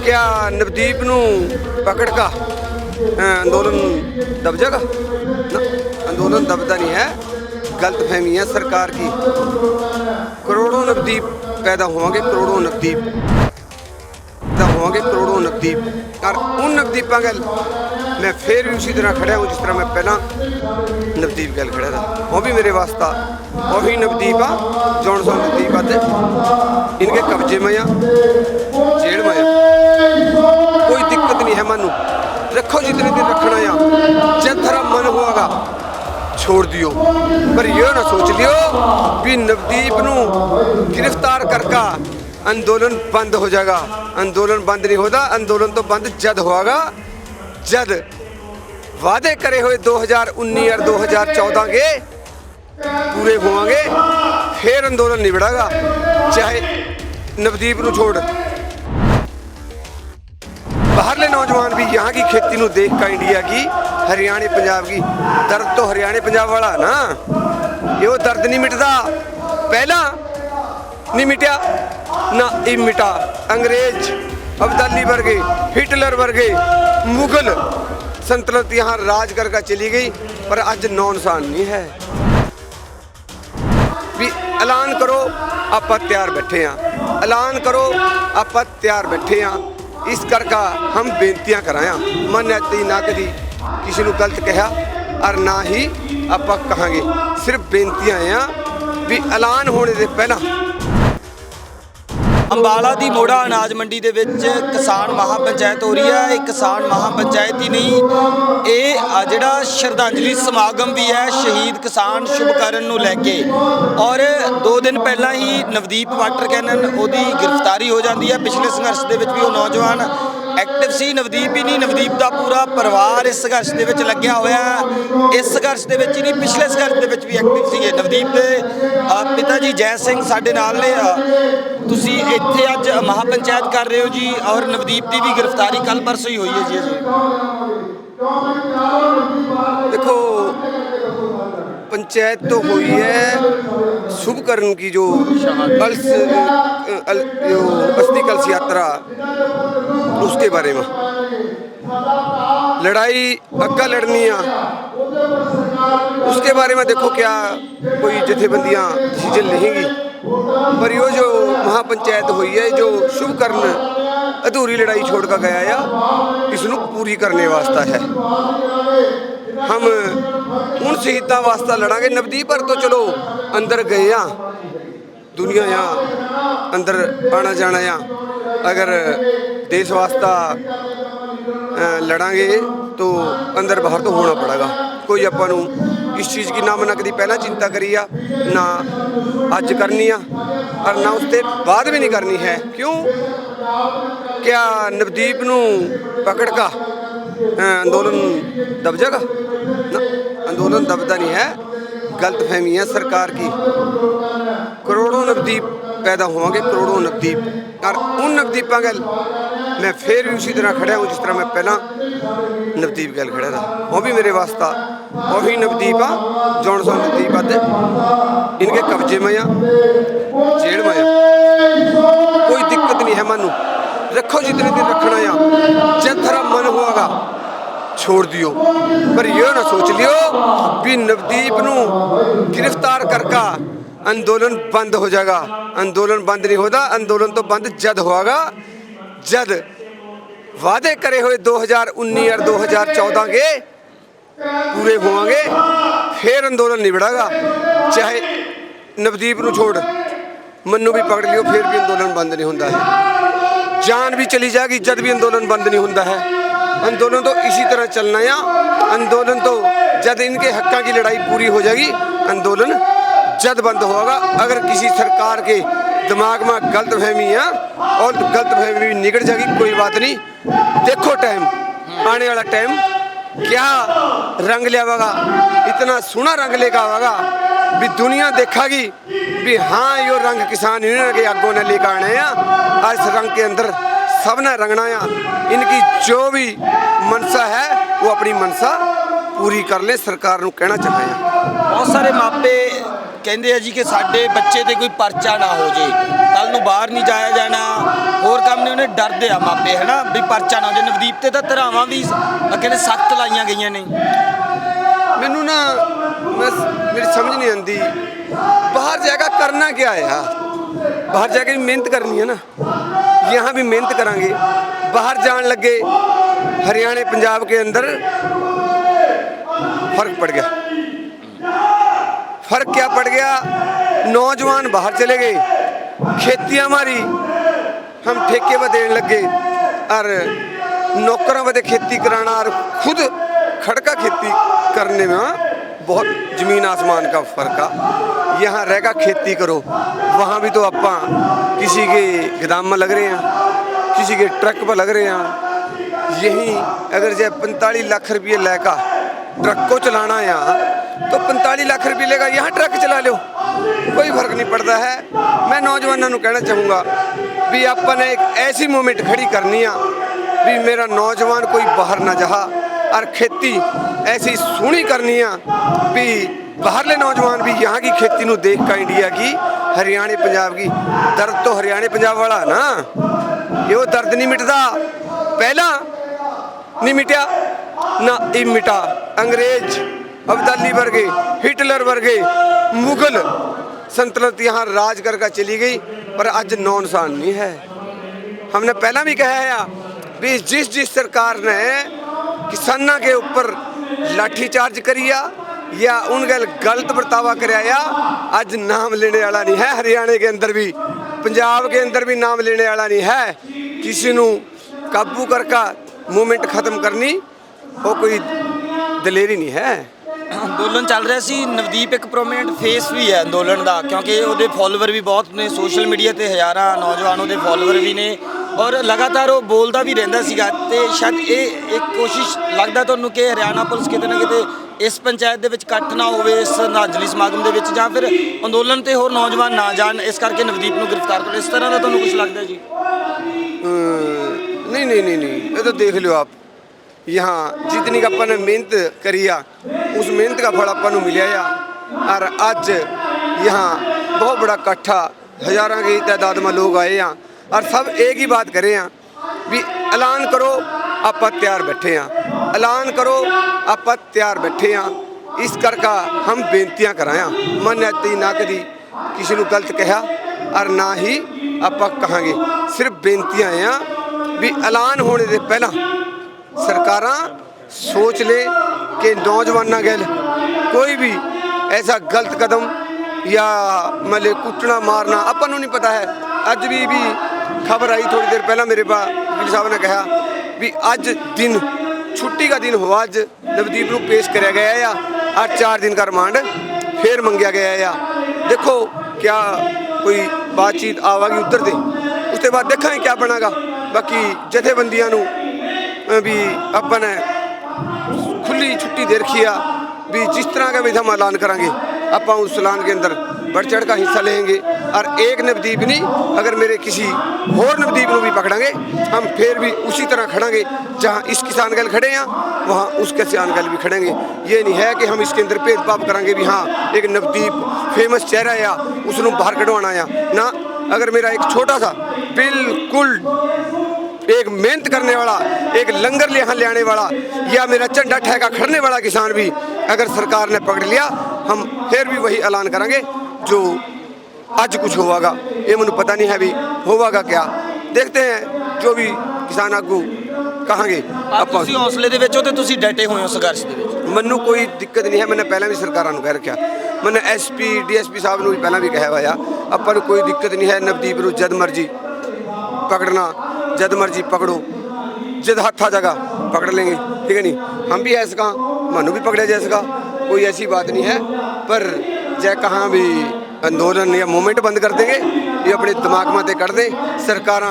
क्या नवदीप ਨੂੰ पकड़ का अ, अंदोलन दब जाएगा ना अंदोलन दबता नहीं है गलत फहमी है सरकार की करोड़ों नवदीप पैदा होंगे करोड़ों नवदीप पैदा होंगे करोड़ों नवदीप और उन नवदीपों गल मैं फिर भी उसी तरह खड़ा हूँ जिस तरह मैं पहला नवदीप गल खड़ा था वो भी मेरे वास्ता वही नवदीप आ जौन सौ नवदीप आते इनके कब्जे में आ जेल में आ कोई दिक्कत नहीं है मनु रखो जितने दिन रखना या जब तेरा मन होगा छोड़ दियो पर ये ना सोच लियो भी नवदीप ਨੂੰ गिरफ्तार करका अंदोलन बंद हो जाएगा अंदोलन बंद नहीं होता अंदोलन तो बंद जद होगा जद वादे करे हुए 2019 और 2014 के पूरे होंगे फिर अंदोलन निबड़ेगा चाहे नवदीप ਨੂੰ छोड़ बाहरले नौजवान भी यहाँ की खेती ਨੂੰ देख का इंडिया की हरियाणा पंजाब की दर्द तो हरियाणा पंजाब वाला ना ये वो दर्द नहीं मिटदा पहला नहीं मिटा ना ई मिटा अंग्रेज अब्दाली वर्गे हिटलर वर्गे मुगल संतलत यहाँ राज करके चली गई पर आज नौ इंसान नहीं है ਵੀ ਐਲਾਨ ਕਰੋ ਆਪਾਂ ਤਿਆਰ ਬੈਠੇ ਆ ਐਲਾਨ ਕਰੋ ਆਪਾਂ ਤਿਆਰ ਬੈਠੇ ਆ ਇਸ ਕਰਕੇ ਹਮ ਬੇਨਤੀਆਂ ਕਰਾਇਆ। ਮਨ ਐਤੀ ਨਾ ਕਦੀ ਕਿਸੇ ਨੂੰ ਗਲਤ ਕਿਹਾ ਔਰ ਨਾ ਹੀ ਆਪਾਂ ਕਹਾਂਗੇ। ਸਿਰਫ ਬੇਨਤੀਆਂ ਆ ਵੀ ਐਲਾਨ ਹੋਣੇ ਦੇ ਪਹਿਲਾਂ ਅੰਬਾਲਾ ਦੀ ਮੋੜਾ ਅਨਾਜ ਮੰਡੀ ਦੇ ਵਿੱਚ ਕਿਸਾਨ ਮਹਾਪੰਚਾਇਤ ਹੋ ਰਹੀ ਹੈ। ਇਹ ਕਿਸਾਨ ਮਹਾਪੰਚਾਇਤ ਹੀ ਨਹੀਂ, ਇਹ ਜਿਹੜਾ ਸ਼ਰਧਾਂਜਲੀ ਸਮਾਗਮ ਵੀ ਹੈ ਸ਼ਹੀਦ ਕਿਸਾਨ ਸ਼ੁਭਕਰਨ ਨੂੰ ਲੈ ਕੇ। ਔਰ 2 ਦਿਨ ਪਹਿਲਾਂ ਹੀ ਨਵਦੀਪ ਵਾਟਰ ਕੈਨਨ ਉਹਦੀ ਗ੍ਰਿਫਤਾਰੀ ਹੋ ਜਾਂਦੀ ਹੈ। ਪਿਛਲੇ ਸੰਘਰਸ਼ ਦੇ ਵਿੱਚ ਵੀ ਉਹ ਨੌਜਵਾਨ ਐਕਟਿਵ ਸੀ ਨਵਦੀਪ ਹੀ ਨਹੀਂ ਨਵਦੀਪ ਦਾ ਪੂਰਾ ਪਰਿਵਾਰ ਇਸ ਸੰਘਰਸ਼ ਦੇ ਵਿੱਚ ਲੱਗਿਆ ਹੋਇਆ ਹੈ ਇਸ ਸੰਘਰਸ਼ ਦੇ ਵਿੱਚ ਹੀ ਨਹੀਂ ਪਿਛਲੇ ਸੰਘਰਸ਼ ਦੇ ਵਿੱਚ ਵੀ ਐਕਟਿਵ ਸੀਗੇ ਨਵਦੀਪ ਦੇ ਅ, ਪਿਤਾ ਜੀ ਜੈ ਸਿੰਘ ਸਾਡੇ ਨਾਲ ਨੇ ਅ, ਤੁਸੀਂ ਇੱਥੇ ਅੱਜ ਮਹਾਪੰਚਾਇਤ ਕਰ ਰਹੇ ਹੋ ਜੀ ਔਰ ਨਵਦੀਪ ਦੀ ਵੀ ਗ੍ਰਿਫਤਾਰੀ ਕੱਲ ਪਰਸੋਂ ਹੀ ਹੋਈ ਹੈ ਜੀ ਅਜੇ देखो पंचायत तो हुई है शुभकर्ण की जो कलश अल, जो अस्थि कलश यात्रा उसके बारे में लड़ाई अक्का लड़नी है उसके बारे में देखो क्या कोई जथेबंदियां डिसीजन लेंगी पर यो जो महापंचायत हुई है जो शुभकर्ण अधूरी लड़ाई छोड़ कर गया है इसनु पूरी करने वास्ता है हम उन शहीदां वास्ता लड़ांगे नवदीप पर तो चलो अंदर गए आ दुनिया यहाँ अंदर आना जाना यहाँ अगर देश वास्ता अ, लड़ांगे तो अंदर बाहर तो होना पड़ेगा ਕੋਈ ਆਪਾਂ ਨੂੰ ਇਸ ਚੀਜ਼ ਦੀ ਨਾ ਮਨਾ ਕਦੀ ਪਹਿਲਾਂ ਚਿੰਤਾ ਕਰੀ ਆ ਨਾ ਅੱਜ ਕਰਨੀ ਆ ਔਰ ਨਾ ਉਸ ਤੇ ਬਾਅਦ ਵੀ ਨਹੀਂ ਕਰਨੀ ਹੈ ਕਿਉਂ ਕਿਆ ਨਵਦੀਪ ਨੂੰ ਪਕੜ ਕਾ ਅ, ਅੰਦੋਲਨ ਦਬ ਜਾਏਗਾ ਨਾ ਅੰਦੋਲਨ ਦਬਦਾ ਨਹੀਂ ਹੈ ਗਲਤ ਫਹਿਮੀ ਹੈ ਸਰਕਾਰ की करोड़ों नवदीप पैदा होंगे करोड़ों नवदीप और उन नवदीपों ਮੈਂ ਫੇਰ ਵੀ ਉਸੇ ਤਰ੍ਹਾਂ ਖੜਿਆ ਹਾਂ ਜਿਸ ਤਰ੍ਹਾਂ ਮੈਂ ਪਹਿਲਾਂ ਨਵਦੀਪ ਗੱਲ ਖੜਿਆ ਦਾ ਉਹ ਵੀ ਮੇਰੇ ਵਾਸਤਾ ਉਹੀ ਨਵਦੀਪ ਆ ਜੌਨਸਨ ਨਵਦੀਪ ਆ ਤੇ ਇਨਕੇ ਕਬਜ਼ੇ ਮੈਂ ਆ, ਜੇਲ੍ਹ ਮੈਂ ਕੋਈ ਦਿੱਕਤ ਨਹੀਂ ਹੈ ਮਨ। ਰੱਖੋ ਜਿਤਨੇ ਦਿਨ ਰੱਖਣਾ ਆ। ਜੇ ਤੇਰਾ ਮਨ ਹੋਗਾ ਛੋੜ ਦਿਓ। ਪਰ ਇਹ ਨਾ ਸੋਚ ਲਿਓ, ਵੀ ਨਵਦੀਪ ਨੂੰ ਗ੍ਰਿਫਤਾਰ ਕਰਕਾ ਅੰਦੋਲਨ ਬੰਦ ਹੋ ਜਾਏਗਾ। ਅੰਦੋਲਨ ਬੰਦ ਨਹੀਂ ਹੋਦਾ, ਅੰਦੋਲਨ ਤੋਂ ਬੰਦ ਜਦ ਹੋਗਾ जद वादे करे हुए 2019 और 2014 के पूरे होंगे फिर अंदोलन निबड़ेगा चाहे नवदीप ਨੂੰ छोड़ मन्नू भी पकड़ लियो फिर भी अंदोलन बंद नहीं होता है जान भी चली जाएगी जद भी अंदोलन बंद नहीं होता है अंदोलन तो इसी तरह चलना है अंदोलन तो जब इनके हक्का की लड़ाई पूरी हो जाएगी अंदोलन जद बंद होगा अगर किसी सरकार के दिमाग में गलत फहमी है और गलत फहमी भी निकल जाएगी कोई बात नहीं देखो टाइम आने वाला टाइम क्या रंग लियावागा इतना सोना रंग लेकर आवागा भी दुनिया देखेगी भी हाँ यो रंग किसान यूनियन के आगों ने लेकर आने हैं और इस रंग के अंदर सब ने रंगना है इनकी जो भी मनसा है वो अपनी मनसा पूरी कर ले सरकार ਨੂੰ ਕਹਿਣਾ ਚਾਹੁੰਦੇ ਹਾਂ ਬਹੁਤ ਸਾਰੇ ਮਾਪੇ ਕਹਿੰਦੇ ਆ ਜੀ ਕਿ ਸਾਡੇ ਬੱਚੇ ਤੇ ਕੋਈ ਪਰਚਾ ਨਾ ਹੋ ਜੇ ਕੱਲ ਕੱਲ ਨੂੰ ਬਾਹਰ ਨਹੀਂ ਜਾਇਆ ਜਾਣਾ ਹੋਰ ਕੰਮ ਨੇ ਉਹਨੇ ਡਰਦੇ ਆ ਮਾਪੇ ਹਨਾ ਵੀ ਪਰਚਾ ਨਾ ਹੋ ਜਾਏ ਨਵਦੀਪ ਤੇ ਤਾਂ ਧਰਾਵਾਂ ਵੀ ਅ, ਕਹਿੰਦੇ ਸਖਤ ਲਾਈਆਂ ਗਈਆਂ ਨੇ ਮੈਨੂੰ ਨਾ ਮੈਂ ਮੇਰੀ ਸਮਝ ਨਹੀਂ ਆਉਂਦੀ ਬਾਹਰ ਜਾਏਗਾ ਕਰਨਾ क्या है यार बाहर जाके भी मेहनत करनी है ना यहाँ भी मेहनत करेंगे बाहर जान लगे हरियाणा पंजाब के अंदर फर्क पड़ गया फर्क क्या पड़ गया नौजवान बाहर चले गए खेती हमारी हम ठेके पर देने लगे और नौकरों पर खेती कराना और खुद खड़का खेती करने में हाँ, बहुत जमीन आसमान का फर्क है यहाँ रहेगा खेती करो वहाँ भी तो अपा किसी के गोदाम में लग रहे हैं किसी के ट्रक पर लग रहे हैं यही अगर जब पैंतालीस लाख रुपये लेका ट्रक को चलाना है यहाँ तो पैंतालीस लाख रुपये लेगा यहाँ ट्रक चला लो कोई फर्क नहीं पड़ता है मैं नौजवानों को कहना चाहूँगा भी अपन ने एक ऐसी मूवमेंट खड़ी करनी है भी मेरा नौजवान कोई बाहर ना जहा और खेती ऐसी सोहनी करनी है भी बाहरले नौजवान भी यहाँ की खेती ਨੂੰ ਦੇਖ ਕੇ ਇੰਡੀਆ की हरियाणा पंजाब की दर्द तो हरियाणा पंजाब वाला है ना ये वो दर्द नहीं मिटता पहला नहीं मिटा ना ਇਹ ਮਿਟਾ अंग्रेज अब्दाली वर्गे हिटलर वर्गे मुगल संतनत यहाँ राज करके चली गई पर आज नौ इंसान नहीं है हमने पहला भी कहा है भी जिस जिस सरकार ने किसाना के ऊपर लाठीचार्ज करिया या उन गल गलत बर्तावा कराया आज नाम लेने वाला नहीं है हरियाणा के अंदर भी पंजाब के अंदर भी नाम लेने वाला नहीं है किसी ਨੂੰ ਕਾਬੂ ਕਰਕਾ ਮੂਵਮੈਂਟ ਖਤਮ ਕਰਨੀ ਉਹ ਕੋਈ ਦਲੇਰੀ ਨਹੀਂ ਹੈ। ਅੰਦੋਲਨ ਚੱਲ ਰਿਹਾ ਸੀ। ਨਵਦੀਪ ਇੱਕ ਪ੍ਰੋਮਿਨੈਂਟ ਫੇਸ ਵੀ ਹੈ ਅੰਦੋਲਨ ਦਾ ਕਿਉਂਕਿ ਉਹਦੇ ਫਾਲੋਅਰ ਵੀ ਬਹੁਤ ਨੇ। ਸੋਸ਼ਲ ਮੀਡੀਆ ਤੇ ਹਜ਼ਾਰਾਂ ਨੌਜਵਾਨ ਉਹਦੇ ਫਾਲੋਅਰ ਵੀ ਨੇ ਔਰ ਲਗਾਤਾਰ ਉਹ ਬੋਲਦਾ ਵੀ ਰਹਿੰਦਾ ਸੀਗਾ ਤੇ ਸ਼ਾਇਦ ਇਹ ਇੱਕ ਕੋਸ਼ਿਸ਼ ਲੱਗਦਾ ਤੁਹਾਨੂੰ ਕਿ ਹਰਿਆਣਾ ਪੁਲਿਸ ਕਿਤੇ ਨਾ ਕਿਤੇ ਇਸ ਪੰਚਾਇਤ ਦੇ ਵਿੱਚ ਇਕੱਠ ਨਾ ਹੋਵੇ ਇਸ ਨਾਜਲੀ ਸਮਾਗਮ ਦੇ ਵਿੱਚ ਜਾਂ ਫਿਰ ਅੰਦੋਲਨ ਤੇ ਹੋਰ ਨੌਜਵਾਨ ਨਾ ਜਾਣ ਇਸ ਕਰਕੇ ਨਵਦੀਪ ਨੂੰ ਗ੍ਰਿਫਤਾਰ ਕਰੋ ਇਸ ਤਰ੍ਹਾਂ ਦਾ ਤੁਹਾਨੂੰ ਕੁਝ ਲੱਗਦਾ ਜੀ? ਨਹੀਂ ਨਹੀਂ ਨਹੀਂ ਇਹ ਤਾਂ ਦੇਖ ਲਿਓ ਆਪ। यहाँ जितनी का अपन मेहनत करिया उस मेहनत का फल अपन मिले और आज यहाँ बहुत बड़ा कट्ठा हजारों की तादाद में लोग आए यहाँ और सब एक ही बात करे यहाँ भी ऐलान करो आप तैयार बैठे यहाँ ऐलान करो आप तैयार बैठे यहाँ इस करका हम बेनतियाँ कराया मन ऐती ना करी किसी को गलत कहा और ना ही आप कहेंगे सिर्फ बेनतियाँ हैं भी ऐलान होने से पहला ਸਰਕਾਰਾਂ ਸੋਚ ਲੈ ਕਿ ਨੌਜਵਾਨਾਂ ਗੱਲ ਕੋਈ ਵੀ ਐਸਾ ਗਲਤ ਕਦਮ ਜਾਂ ਮਲੇ ਕੁੱਟਣਾ, ਮਾਰਨਾ ਆਪਾਂ ਨੂੰ ਨਹੀਂ ਪਤਾ ਹੈ। ਅੱਜ ਵੀ ਵੀ ਖਬਰ ਆਈ ਥੋੜੀ ਦੇਰ ਪਹਿਲਾਂ ਮੇਰੇ ਪਾ ਵਕੀਲ ਸਾਹਿਬ ਨੇ ਕਿਹਾ ਵੀ ਅੱਜ ਦਿਨ, ਛੁੱਟੀ ਦਾ ਦਿਨ ਹੋਆ ਅੱਜ ਨਵਦੀਪ ਨੂੰ ਪੇਸ਼ ਕਰਿਆ ਗਿਆ ਆ। ਅੱਜ 4 ਦਿਨ ਦਾ ਰਿਮਾਂਡ ਫੇਰ ਮੰਗਿਆ ਗਿਆ ਆ। ਦੇਖੋ ਕਿਆ ਕੋਈ ਬਾਤਚੀਤ ਆਵਾਗੀ ਉੱਤਰ ਦੇ। ਉਸ ਤੋਂ ਬਾਅਦ ਦੇਖਾਂਗੇ ਕਿਆ ਬਣਾਗਾ। ਬਾਕੀ ਜਥੇਬੰਦੀਆਂ ਨੂੰ ਵੀ अपन खुली छुट्टी दे रखी है भी जिस तरह का भी हम ऐलान करेंगे आप उस ऐलान के अंदर बढ़ चढ़ का हिस्सा लेंगे और एक नवदीप नहीं अगर मेरे किसी और नवदीप को भी पकड़ेंगे हम फिर भी उसी तरह खड़ेंगे जहाँ इस किसान गल खड़े हैं वहाँ उस किसान गल भी खड़ेंगे ये नहीं है कि हम इसके अंदर भेदभाव करेंगे भी हाँ एक नवदीप फेमस चेहरा या उसनों बाहर कढ़वाना या ना अगर मेरा एक छोटा सा बिल्कुल एक मेहनत करने वाला एक लंगर ले यहाँ ले आने वाला या मेरा झंडा ठेका खड़ने वाला किसान भी अगर सरकार ने पकड़ लिया हम फिर भी वही ऐलान करेंगे जो आज कुछ होगा ये मुझे पता नहीं है भी होगा क्या देखते हैं जो भी किसान आगू कहेंगे ਆਪ ਤੁਸੀਂ ਹੌਸਲੇ ਦੇ ਵਿੱਚ ਹੋ ਤੇ ਤੁਸੀਂ ਡਟੇ ਹੋਏ ਹੋ ਸੰਘਰਸ਼ ਦੇ ਵਿੱਚ ਮੈਨੂੰ ਕੋਈ ਦਿੱਕਤ ਨਹੀਂ ਹੈ ਮੈਨੇ ਪਹਿਲਾਂ ਵੀ ਸਰਕਾਰਾਂ ਨੂੰ ਕਹਿ ਰੱਖਿਆ ਮੈਨੇ ਐਸਪੀ ਡੀਐਸਪੀ ਸਾਹਿਬ ਨੂੰ ਵੀ ਪਹਿਲਾਂ ਵੀ ਕਿਹਾ ਹੋਇਆ ਆਪਾਂ ਨੂੰ ਕੋਈ ਦਿੱਕਤ ਨਹੀਂ ਹੈ ਨਵਦੀਪ ਨੂੰ ਜਦ ਮਰਜੀ पकड़ना जद मर्जी पकड़ो जद हाथा जगह पकड़ लेंगे ठीक है नहीं हम भी ऐसे कहाँ मनु भी पकड़े जैसे का कोई ऐसी बात नहीं है पर जय कहाँ भी अंदोलन या मूवमेंट बंद कर देंगे ये अपने दिमाग में ते कर दें सरकार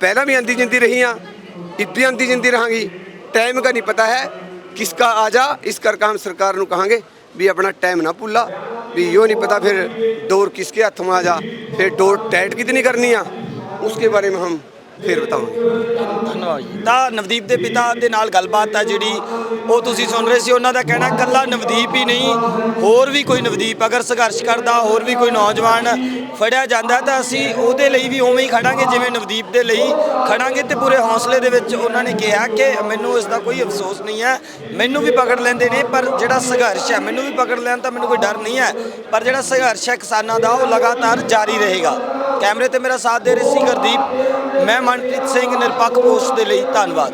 पहला भी आंदी जिंदी रही हैं अब भी आंदी जिंदी रहेंगी टाइम का नहीं पता है किसका आ जा इस करके हम सरकार ਨੂੰ कहांगे भी अपना टाइम ना भूला भी यो नहीं पता फिर डोर किसके हाथ में आ जा फिर डोर टाइट कितनी करनी है उसके बारे में हम ਫਿਰ ਬਤਾਵਾਂਗੇ ਧੰਨਵਾਦ ਜੀ। ਤਾਂ ਨਵਦੀਪ ਦੇ ਪਿਤਾ ਦੇ ਨਾਲ ਗੱਲਬਾਤ ਆ ਜਿਹੜੀ, ਉਹ ਤੁਸੀਂ ਸੁਣ ਰਹੇ ਸੀ, ਉਹਨਾਂ ਦਾ ਕਹਿਣਾ ਕੱਲਾ ਨਵਦੀਪ ਹੀ ਨਹੀਂ, ਹੋਰ ਵੀ ਕੋਈ ਨਵਦੀਪ, ਅਗਰ ਸੰਘਰਸ਼ ਕਰਦਾ, ਹੋਰ ਵੀ ਕੋਈ ਨੌਜਵਾਨ ਫੜਿਆ ਜਾਂਦਾ, ਤਾਂ ਅਸੀਂ ਉਹਦੇ ਲਈ ਵੀ ਉਵੇਂ ਹੀ ਖੜਾਂਗੇ, ਜਿਵੇਂ ਨਵਦੀਪ ਦੇ ਲਈ ਖੜਾਂਗੇ, ਤੇ ਪੂਰੇ ਹੌਸਲੇ ਦੇ ਵਿੱਚ ਉਹਨਾਂ ਨੇ ਕਿਹਾ ਕਿ ਮੈਨੂੰ ਇਸ ਦਾ ਕੋਈ ਅਫਸੋਸ ਨਹੀਂ ਹੈ, ਮੈਨੂੰ ਵੀ ਪਕੜ ਲੈਂਦੇ ਨੇ, ਪਰ ਜਿਹੜਾ ਸੰਘਰਸ਼ ਹੈ, ਮੈਨੂੰ ਵੀ ਪਕੜ ਲੈਣ ਤਾਂ ਮੈਨੂੰ ਕੋਈ ਡਰ ਨਹੀਂ ਹੈ, ਪਰ ਜਿਹੜਾ ਸੰਘਰਸ਼ ਹੈ ਕਿਸਾਨਾਂ ਦਾ, ਉਹ ਲਗਾਤਾਰ ਜਾਰੀ ਰਹੇਗਾ। ਕੈਮਰੇ ਤੇ ਮੇਰਾ ਸਾਥ ਦੇ ਰਹੇ ਸੀ ਗੁਰਦੀਪ, ਮੈਂ ਮਨਪ੍ਰੀਤ ਸਿੰਘ ਨਿਰਪੱਖ ਪੋਸਟ ਦੇ ਲਈ ਧੰਨਵਾਦ।